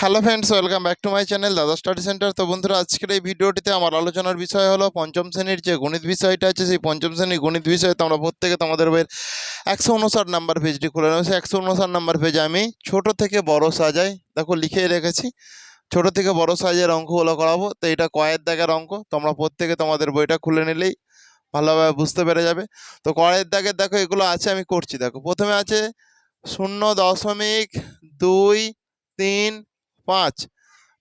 Hello friends welcome back to my channel Dada study centre তো বন্ধুরা, আজকের এই ভিডিওটিতে আমার আলোচনার বিষয় হলো পঞ্চম শ্রেণির যে গণিত বিষয়টা আছে, সেই পঞ্চম শ্রেণির গণিত বিষয়ে তোমরা প্রত্যেকে তোমাদের বইয়ের একশো উনষাট নাম্বার পেজটি খুলে নেবে সেই একশো উনষাট নাম্বার পেজে আমি ছোট থেকে বড় সাজাই দেখো লিখে রেখেছি, ছোট থেকে বড় সাইজের অঙ্কগুলো করাবো। তো এটা কয়ের দাগের অঙ্ক, তোমরা প্রত্যেকে তোমাদের বইটা খুলে নিলেই ভালোভাবে বুঝতে পেরে যাবে। তো কয়ের দাগের দেখো এগুলো আছে, আমি করছি। দেখো, প্রথমে আছে শূন্য দশমিক দুই তিন পাঁচ।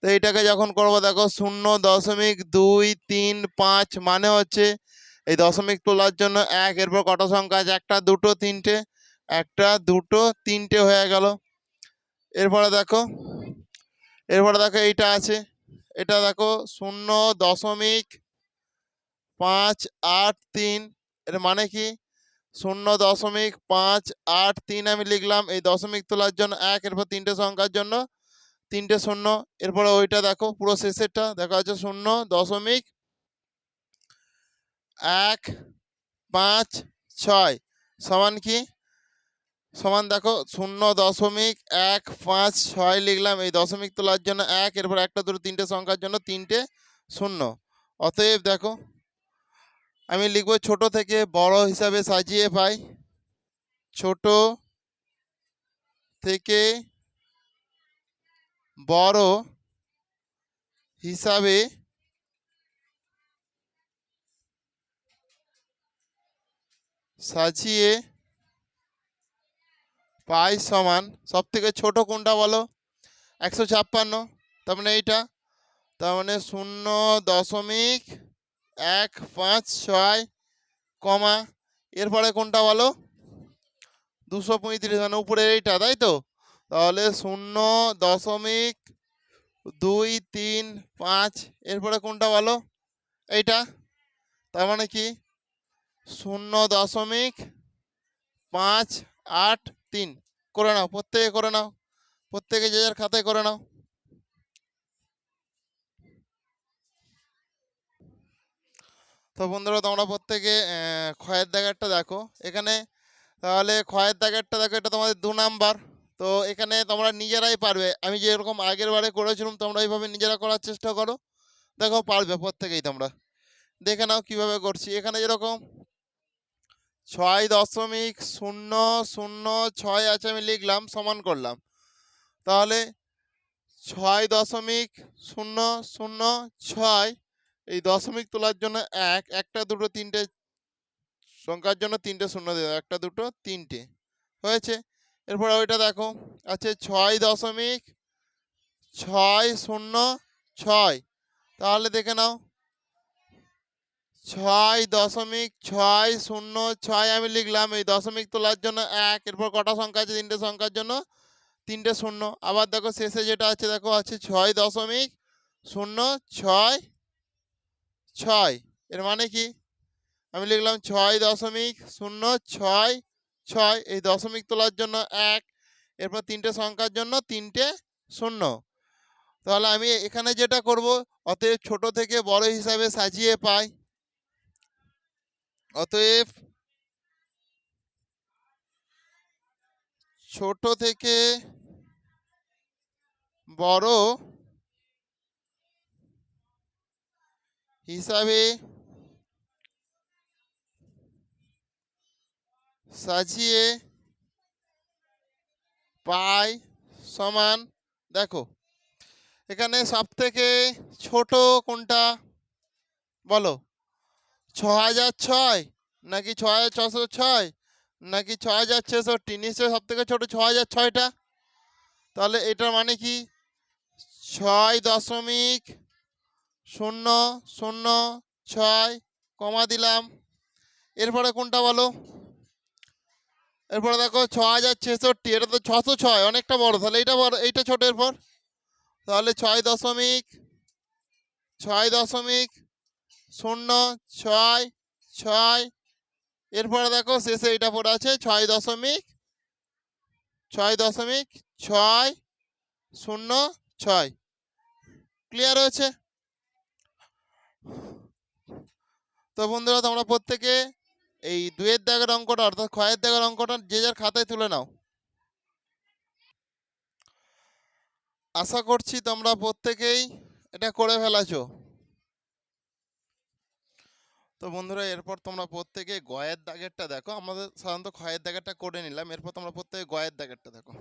তো এইটাকে যখন করব, দেখো, শূন্য দশমিক দুই তিন পাঁচ মানে হচ্ছে এই দশমিক তোলার জন্য এক, এরপর কত সংখ্যা আছে? একটা, দুটো, তিনটে। একটা, দুটো, তিনটে হয়ে গেল। এরপরে দেখো এরপরে দেখো এইটা আছে। এটা দেখো, শূন্য দশমিক পাঁচ আট তিন। এর মানে কি? শূন্য দশমিক পাঁচ আট তিন আমি লিখলাম। এই দশমিক তোলার জন্য এক, এরপর তিনটে সংখ্যার জন্য তিনটে শূন্য। এরপরে ওইটা দেখো, পুরো শেষেরটা। দেখা যাচ্ছে শূন্য, দশমিক এক, পাঁচ, ছয়। সমান কি? সমান দেখো, শূন্য, দশমিক এক, পাঁচ, ছয় লিখলাম। এই দশমিক তোলার জন্য এক, এরপর একটা, দুটো, তিনটে সংখ্যার জন্য তিনটে শূন্য। অতএব দেখো, আমি লিখব ছোট থেকে বড় হিসাবে সাজিয়ে পাই। ছোট থেকে বড় হিসাবে সাজিয়ে পাই সমান সব থেকে ছোট কোনটা বলো? একশো ছাপ্পান্ন, তার মানে এইটা? তার মানে শূন্য দশমিক এক পাঁচ ছয় কমা। এরপরে কোনটা বলো? দুশো পঁয়ত্রিশ মানে উপরের এইটা, তাই তো? তাহলে শূন্য দশমিক দুই তিন পাঁচ, এরপরে কোনটা বলো? এইটা? তার মানে কি? শূন্য দশমিক পাঁচ আট তিন। করে নাও, প্রত্যেকে করে নাও। প্রত্যেকে যে যার খাতায় করে নাও। তো বন্ধুরা, তোমরা প্রত্যেকে ক্ষয়ের দাগেরটা দেখো। এখানে তাহলে ক্ষয়ের দাগেরটা দেখো, এটা তোমাদের দু নাম্বার। তো এখানে তোমরা নিজেরাই পারবে। আমি যেরকম আগের বারে করেছিলাম, তোমরা এইভাবে নিজেরা করার চেষ্টা করো। দেখো পারবে প্রত্যেকেই তোমরা। দেখে নাও কীভাবে করছি। এখানে যেরকম ছয় দশমিক শূন্য শূন্য ছয় আছে আমি লিখলাম, সমান করলাম। তাহলে ছয় দশমিক শূন্য শূন্য ছয়, এই দশমিক তোলার জন্য এক, একটা দুটো তিনটে সংখ্যার জন্য তিনটে শূন্য দেবে একটা দুটো তিনটে। হয়েছে? এরপরে ওইটা দেখো, আছে ছয় দশমিক ছয় শূন্য ছয়। তাহলে দেখে নাও, ছয় দশমিক ছয় শূন্য ছয় আমি লিখলাম, এই দশমিক তোলার জন্য এক, এরপর কটা সংখ্যা আছে? তিনটে সংখ্যার জন্য তিনটে শূন্য। আবার দেখো শেষে যেটা আছে, দেখো আছে ছয় দশমিক শূন্য ছয় ছয়। এর মানে কি? আমি লিখলাম ছয় দশমিক শূন্য ছয় ছয়, এই দশমিক তোলার জন্য এক, এরপর তিনটে সংখ্যার জন্য তিনটে শূন্য। তাহলে আমি এখানে যেটা করব, অতএব ছোট থেকে বড় হিসাবে সাজিয়ে পাই। অতএব ছোট থেকে বড় হিসাবে সাজিয়ে পাই সমান, দেখো, এখানে সব থেকে ছোট কোনটা? বলো ছ হাজার ছয় নাকি ছ হাজার ছশো ছয় নাকি ছ হাজার ছেষট্টি? নিশ্চয়ই সব থেকে ছোটো ছ হাজার ছয়টা। তাহলে এটার মানে কি? ছয় দশমিক শূন্য শূন্য ছয় কমা দিলাম। এরপরে কোনটা বলো? এরপরে দেখো ছ হাজার ছেষট্টি এটা তো ছশো ছয়, অনেকটা বড়। তাহলে এইটা বড়, এইটা ছোট এরপর? তাহলে ছয় দশমিক ছয় দশমিক শূন্য, ছয় ছয়। এরপরে দেখো শেষে এইটা পড়ে আছে ছয় দশমিক ছয় দশমিক ছয় শূন্য ছয়। ক্লিয়ার হয়েছে? তো বন্ধুরা, তোমরা প্রত্যেকে এই দুয়ের দাগের অঙ্কটা অর্থাৎ ক্ষয়ের দাগের অঙ্কটা যে যার খাতায় তুলে নাও। আশা করছি তোমরা প্রত্যেকেই এটা করে ফেলাছো। তো বন্ধুরা, এরপর তোমরা প্রত্যেকে গয়ের দাগেরটা দেখো। আমাদের সাধারণত ক্ষয়ের দাগেরটা করে নিলাম। এরপর তোমরা প্রত্যেকে গয়ের দাগেরটা দেখো।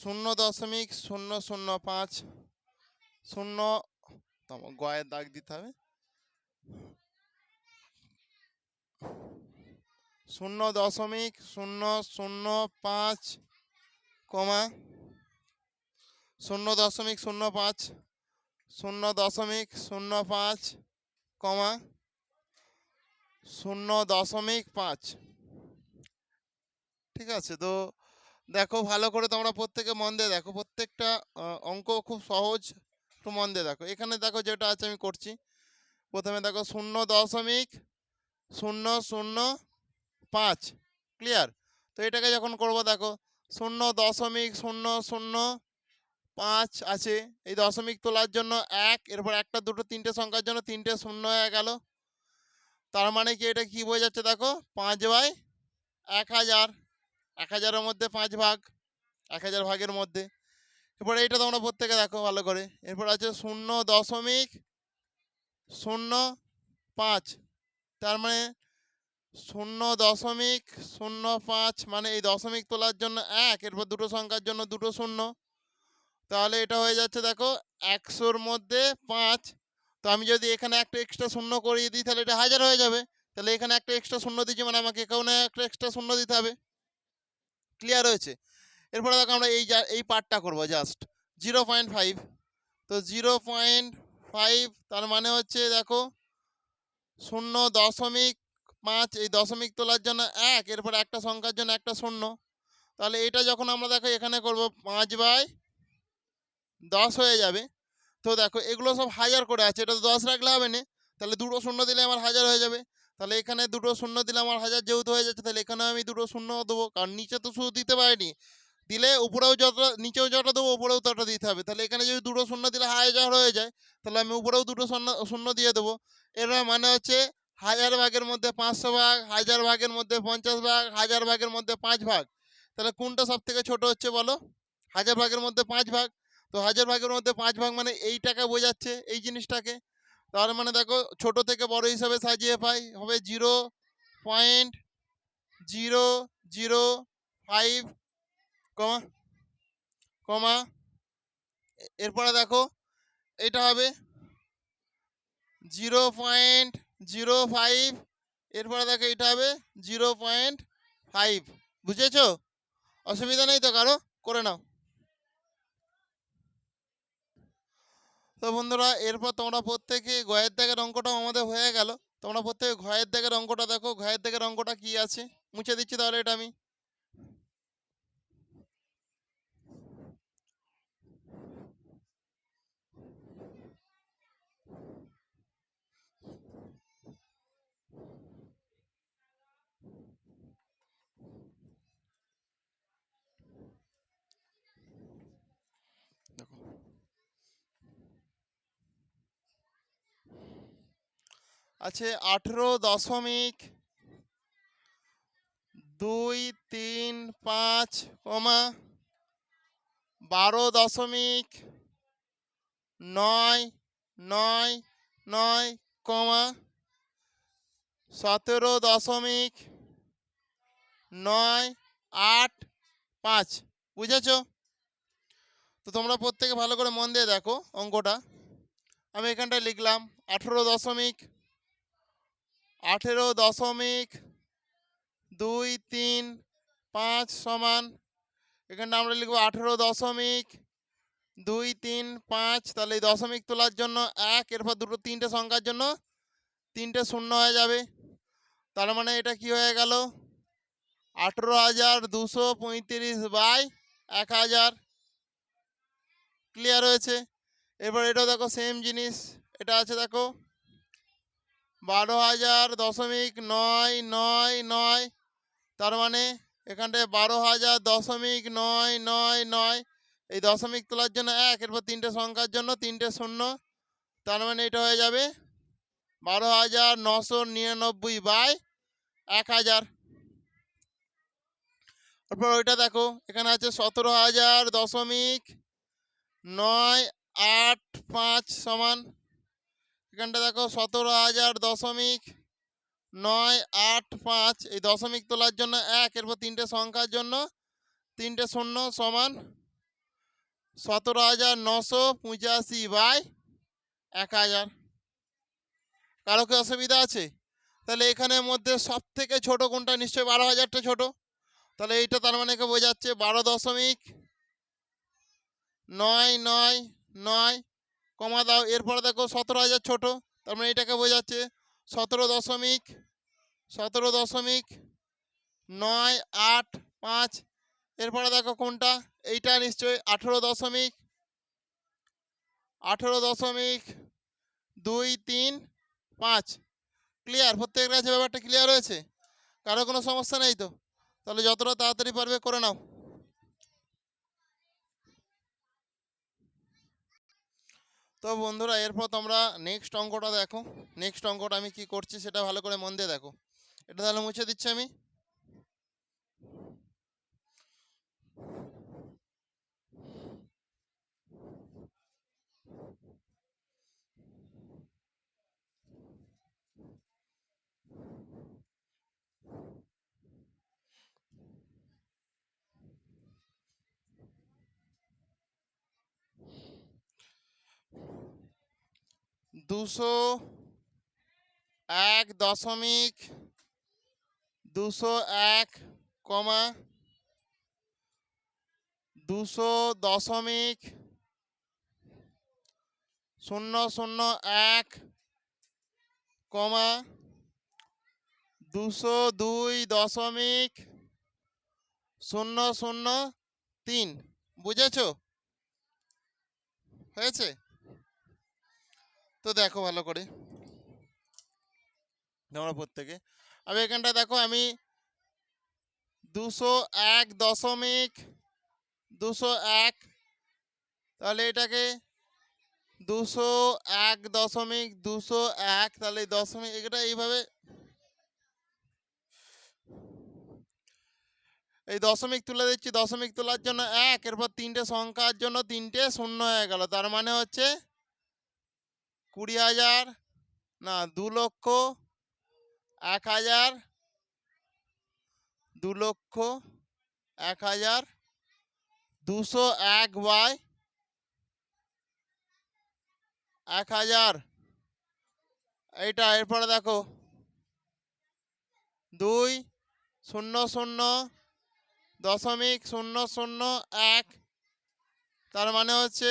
শূন্য দশমিক শূন্য শূন্য পাঁচ শূন্য গয়ের দাগ দিতে হবে। শূন্য দশমিক শূন্য শূন্য পাঁচ কমা, শূন্য দশমিক শূন্য পাঁচ, শূন্য দশমিক শূন্য পাঁচ কমা, শূন্য দশমিক পাঁচ। ঠিক আছে, তো দেখো ভালো করে তোমরা প্রত্যেকে মন দিয়ে দেখো। প্রত্যেকটা অঙ্ক খুব সহজ, একটু মন দিয়ে দেখো। এখানে দেখো যেটা আছে আমি করছি। প্রথমে দেখো শূন্য দশমিক, শূন্য শূন্য, পাঁচ। ক্লিয়ার তো এটাকে যখন করব দেখো, শূন্য দশমিক, শূন্য শূন্য, পাঁচ আছে। এই দশমিক তোলার জন্য এক, এরপর একটা, দুটো, তিনটে সংখ্যার জন্য তিনটে, শূন্য হয়ে গেল। তার মানে কি এটা কি বোঝাচ্ছে দেখো? পাঁচ বাই এক হাজার। এক হাজারের মধ্যে পাঁচ ভাগ, এক হাজার ভাগের মধ্যে। এরপরে এইটা তোমরা প্রত্যেকে দেখো ভালো করে। এরপর আছে শূন্য দশমিক শূন্য পাঁচ। তার মানে শূন্য দশমিক শূন্য পাঁচ মানে এই দশমিক তোলার জন্য এক, এরপর দুটো সংখ্যার জন্য দুটো শূন্য। তাহলে এটা হয়ে যাচ্ছে দেখো একশোর মধ্যে পাঁচ। তো আমি যদি এখানে একটা এক্সট্রা শূন্য করিয়ে দিই তাহলে এটা হাজার হয়ে যাবে। তাহলে এখানে একটা এক্সট্রা শূন্য দিচ্ছি মানে আমাকে এখানে একটা এক্সট্রা শূন্য দিতে হবে। ক্লিয়ার হয়েছে। এরপরে দেখো আমরা এই যা, এই পার্টটা করব জাস্ট জিরো পয়েন্ট ফাইভ তো জিরো পয়েন্ট ফাইভ তার মানে হচ্ছে দেখো, শূন্য দশমিক পাঁচ, এই দশমিক তোলার জন্য এক, এরপর একটা সংখ্যার জন্য একটা শূন্য। তাহলে এটা যখন আমরা দেখো এখানে করব পাঁচ বাই দশ হয়ে যাবে। তো দেখো এগুলো সব হাজার করে আছে, এটা তো দশ রাখলে হবে না। তাহলে দুটো শূন্য দিলে আমার হাজার হয়ে যাবে। তাহলে এখানে দুটো শূন্য দিলে আমার হাজার যেহেতু হয়ে যাচ্ছে, তাহলে এখানে আমি দুটো শূন্য দেবো। কারণ নিচে তো শুধু দিতে পারিনি। দিলে উপরেও যতটা, নিচেও যতটা দেবো, উপরেও ততটা দিতে হবে। তাহলে এখানে যদি দুটো শূন্য দিলে হাজার হয়ে যায়, তাহলে আমি উপরেও দুটো শূন্য শূন্য দিয়ে দেবো। এর মানে হচ্ছে হাজার ভাগের মধ্যে পাঁচশো ভাগ, হাজার ভাগের মধ্যে পঞ্চাশ ভাগ, হাজার ভাগের মধ্যে পাঁচ ভাগ। তাহলে কোনটা সব থেকে ছোটো হচ্ছে বলো? হাজার ভাগের মধ্যে পাঁচ ভাগ। তো হাজার ভাগের মধ্যে পাঁচ ভাগ মানে এই টাকা বোঝাচ্ছে এই জিনিসটাকে। তার মানে দেখো ছোট থেকে বড় হিসাবে সাজিয়ে পাই, হবে zero point zero zero five কমা কমা, এরপরে দেখো এটা হবে জিরো পয়েন্ট জিরো ফাইভ এরপরে দেখো এটা হবে জিরো পয়েন্ট ফাইভ বুঝেছ? অসুবিধা নেই তো কারও, করে নাও। তো বন্ধুরা, এরপর তোমরা প্রত্যেকে গয়ের দাগের অঙ্কটাও আমাদের হয়ে গেল। তোমরা প্রত্যেকে ঘয়ের দাগের অঙ্কটা দেখো। ঘয়ের দাগের অঙ্কটা কি আছে? মুছে দিচ্ছি তাহলে এটা আমি। আছে আঠেরো দশমিক দুই তিন পাঁচ কমা বারো দশমিক নয় নয় নয় কমা সতেরো দশমিক নয় আট পাঁচ। বুঝেছ? তো তোমরা প্রত্যেকে ভালো করে মন দিয়ে দেখো অঙ্কটা। আমি এখানটায় লিখলাম আঠেরো দশমিক আঠেরো দশমিক দুই তিন পাঁচ সমান এখানটা আমরা লিখব আঠেরো দশমিক দুই তিন পাঁচ, তাহলে এই দশমিক তোলার জন্য এক, এরপর দুটো তিনটে সংখ্যার জন্য তিনটে শূন্য হয়ে যাবে। তার মানে এটা কি হয়ে গেল? আঠেরো হাজার দুশো পঁয়ত্রিশ বাই এক হাজার। ক্লিয়ার হয়েছে? এরপর এটা দেখো সেম জিনিস, এটা আছে দেখো বারো হাজার দশমিক নয় নয় নয়, তার মানে এখানটায় বারো হাজার দশমিক নয় নয় নয়, এই দশমিক তোলার জন্য এক, এরপর তিনটে সংখ্যার জন্য তিনটে শূন্য, তার মানে এটা হয়ে যাবে বারো হাজার নশো নিরানব্বই বাই এক হাজার। তারপর ওইটা দেখো, এখানে আছে সতেরো হাজার দশমিক নয় আট পাঁচ সমান এখানটা দেখো সতেরো হাজার দশমিক নয় আট পাঁচ। এই দশমিক তোলার জন্য এক, এরপর তিনটে সংখ্যার জন্য তিনটে শূন্য সমান সতেরো হাজার নশো পঁচাশি বাই এক হাজার। কারও কি অসুবিধা আছে? তাহলে এখানের মধ্যে সব থেকে ছোটো কোনটা? নিশ্চয়ই বারো হাজারটা ছোটো। তাহলে এইটা তার মানে বোঝাচ্ছে? বারো দশমিক নয় নয় নয় কমা দাও, এরপরে দেখো সতেরো হাজার ছোটো, তার মানে এটাকে বোঝাচ্ছে সতেরো দশমিক সতেরো দশমিক নয় আট পাঁচ, এরপরে দেখো কোনটা? এইটা নিশ্চয়ই আঠেরো দশমিক আঠেরো দশমিক দুই তিন পাঁচ। ক্লিয়ার প্রত্যেকের কাছে ব্যাপারটা ক্লিয়ার হয়েছে? কারও কোনো সমস্যা নেই তো? তাহলে যতটা তাড়াতাড়ি পারবে করে নাও। তো বন্ধুরা, এরপর তোমরা নেক্সট অঙ্কটা দেখো। নেক্সট অঙ্কটা আমি কি করছি সেটা ভালো করে মন দিয়ে দেখো। এটা তাহলে মুছে দিচ্ছি আমি। দুশো এক দশমিক দুশো এক কমা দুশো দশমিক শূন্য শূন্য এক কমা দুশো দুই দশমিক শূন্য শূন্য তিন। বুঝেছ? হয়েছে? তো দেখো ভালো করে। তোমরা প্রত্যেকে। আমি এখানটা দেখো আমি দুশো এক দশমিক দুশো এক, তাহলে এটাকে দুশো এক দশমিক দুশো এক, তাহলে দশমিক এটা এইভাবে এই দশমিক তুলে দিচ্ছি, দশমিক তোলার জন্য এক, এরপর তিনটে সংখ্যার জন্য তিনটে শূন্য হয়ে গেল। তার মানে হচ্ছে কুড়ি হাজার, না দু লক্ষ, এক হাজার, দু লক্ষ, এক হাজার, দুশো এক বাই এক হাজার। এইটা এরপরে দেখো। দুই, শূন্য শূন্য, দশমিক, শূন্য শূন্য, এক। তার মানে হচ্ছে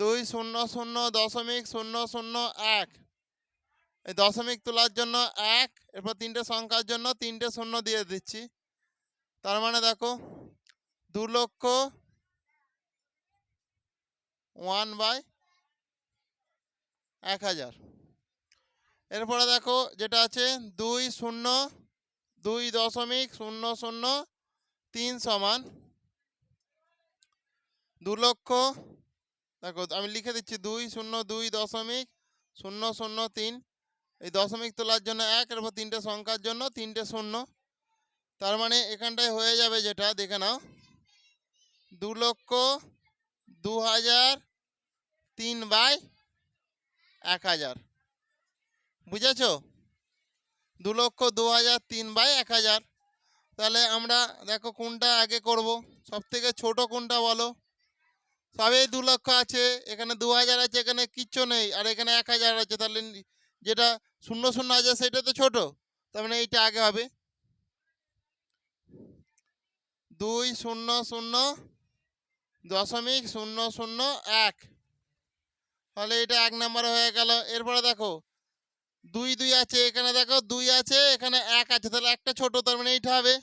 দুই শূন্য শূন্য দশমিক শূন্য শূন্য এক। এই দশমিক তোলার জন্য এক, এরপর তিনটে সংখ্যার জন্য তিনটে শূন্য দিয়ে দিচ্ছি। তার মানে দেখো, দু লক্ষ ওয়ান বাই এক হাজার। এরপরে দেখো, যেটা আছে, দুই শূন্য, দুই দশমিক শূন্য শূন্য তিন সমান দু লক্ষ দেখো, আমি লিখে দিচ্ছি দুই শূন্য দুই দশমিক শূন্য শূন্য তিন। এই দশমিক তোলার জন্য এক এরপর তিনটে সংখ্যার জন্য তিনটে শূন্য। তার মানে এখানটায় হয়ে যাবে যেটা, দেখে নাও। দু লক্ষ দু হাজার তিন বাই এক হাজার। বুঝেছ? দু লক্ষ দু হাজার তিন বাই এক হাজার। তাহলে আমরা দেখো কোনটা আগে করব। সব থেকে ছোটো কোনটা বলো? সবই দু লক্ষ আছে, এখানে দু হাজার আছে, এখানে কিচ্ছু নেই, আর এখানে এক হাজার আছে, তাহলে যেটা শূন্য শূন্য আছে সেটা তো ছোট, তার মানে এইটা আগে হবে। দুই শূন্য শূন্য দশমিক শূন্য শূন্য এক, তাহলে এটা এক নম্বরে হয়ে গেল। এরপরে দেখো, দুই দুই আছে, এখানে দেখো দুই আছে, এখানে এক আছে, তাহলে একটা ছোট, তার মানে এইটা হবে,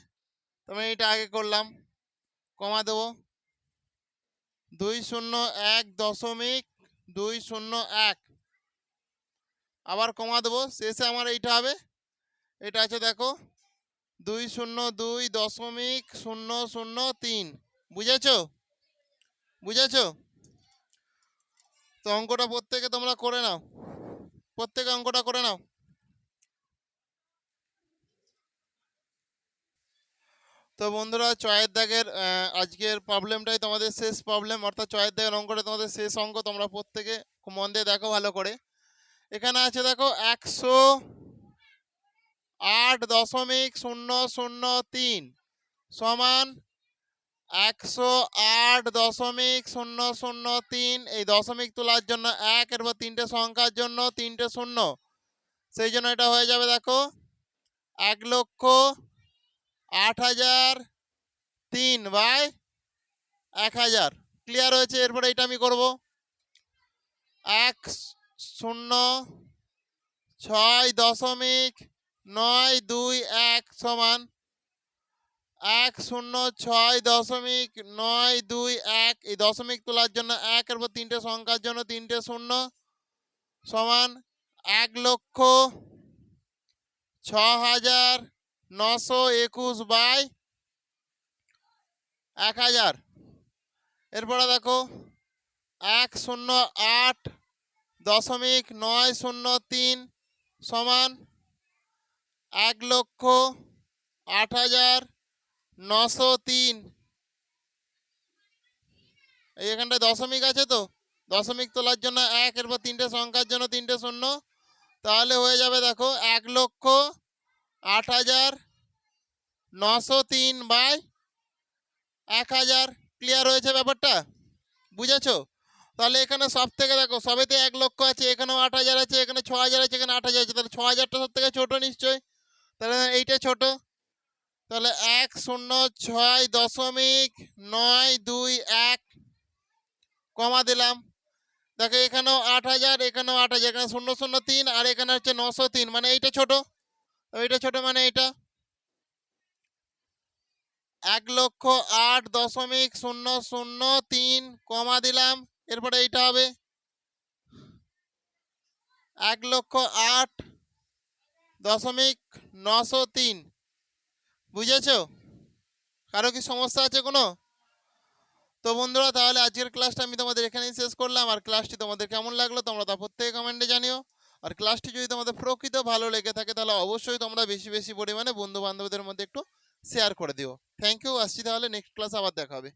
তার মানে এইটা আগে করলাম, কমা দেবো। দুই শূন্য এক দশমিক দুই শূন্য এক। আবার কমা দেবো, শেষে আমার এইটা হবে। এটা আছে দেখো, দুই শূন্য দুই দশমিক শূন্য শূন্য তিন। বুঝেছ? বুঝেছ? তো অঙ্কটা প্রত্যেকে তোমরা করে নাও। প্রত্যেকে অঙ্কটা করে নাও। তো বন্ধুরা, চয়ের দাগের আজকের প্রবলেমটাই তোমাদের শেষ প্রবলেম অর্থাৎ চয়ের দাগের অঙ্কটা তোমাদের শেষ অঙ্ক, তোমরা প্রত্যেকে মন দিয়ে দেখো ভালো করে। এখানে আছে দেখো, একশো আট দশমিক শূন্য শূন্য তিন সমান একশো আট দশমিক শূন্য শূন্য তিন। এই দশমিক তোলার জন্য এক, এরপর তিনটে সংখ্যার জন্য তিনটে শূন্য। সেই জন্য এটা হয়ে যাবে দেখো, এক লক্ষ আট হাজার তিন বাই এক হাজার। ক্লিয়ার হয়েছে? এরপরে এটা আমি করব। এক শূন্য ছয় দশমিক নয় দুই এক সমান এক শূন্য ছয় দশমিক নয় দুই এক। এই দশমিক তোলার জন্য একের পর তিনটে সংখ্যার জন্য তিনটে শূন্য সমান এক লক্ষ ছ হাজার নশো একুশ বাই এক হাজার। এরপরে দেখো, এক শূন্য আট দশমিক নয় শূন্য তিন সমান এক লক্ষ আট হাজার নশো তিন। এখানটায় দশমিক আছে তো? দশমিক তোলার জন্য এক, এরপর তিনটে সংখ্যার জন্য তিনটে শূন্য। তাহলে হয়ে যাবে দেখো, এক লক্ষ আট হাজার নশো তিন বাই এক হাজার। ক্লিয়ার হয়েছে ব্যাপারটা? বুঝেছ? তাহলে এখানে সব থেকে দেখো, সবেতে এক লক্ষ আছে, এখানেও আট হাজার আছে, এখানে ছ হাজার আছে, এখানে আট হাজার আছে, তাহলে ছ হাজারটা সব থেকে ছোটো নিশ্চয়ই। তাহলে এইটা ছোট। তাহলে এক শূন্য ছয় দশমিক নয় দুই এক কমা দিলাম। দেখো এখানেও আট হাজার, এখানেও আট হাজার, এখানে শূন্য শূন্য তিন, আর এখানে হচ্ছে নশো তিন মানে এইটা ছোট। তো এইটা ছোট মানে এইটা এক লক্ষ আট দশমিক শূন্য শূন্য তিন কমা দিলাম, এরপরে এইটা হবে? এক লক্ষ আট দশমিক নশো তিন। বুঝেছ? কারও কি সমস্যা আছে কোনো? তো বন্ধুরা, তাহলে আজকের ক্লাসটা আমি তোমাদের এখানেই শেষ করলাম। আর ক্লাসটি তোমাদের কেমন লাগল তোমরা তা প্রত্যেকে কমেন্টে জানিও। আর ক্লাসটি যদি তোমাদের প্রকৃত ভালো লেগে থাকে, তাহলে অবশ্যই তোমরা বেশি বেশি পরিমাণে বন্ধু বান্ধবদের মধ্যে একটু শেয়ার করে দিও। থ্যাংক ইউ আসছি তাহলে নেক্সট ক্লাস আবার দেখা হবে।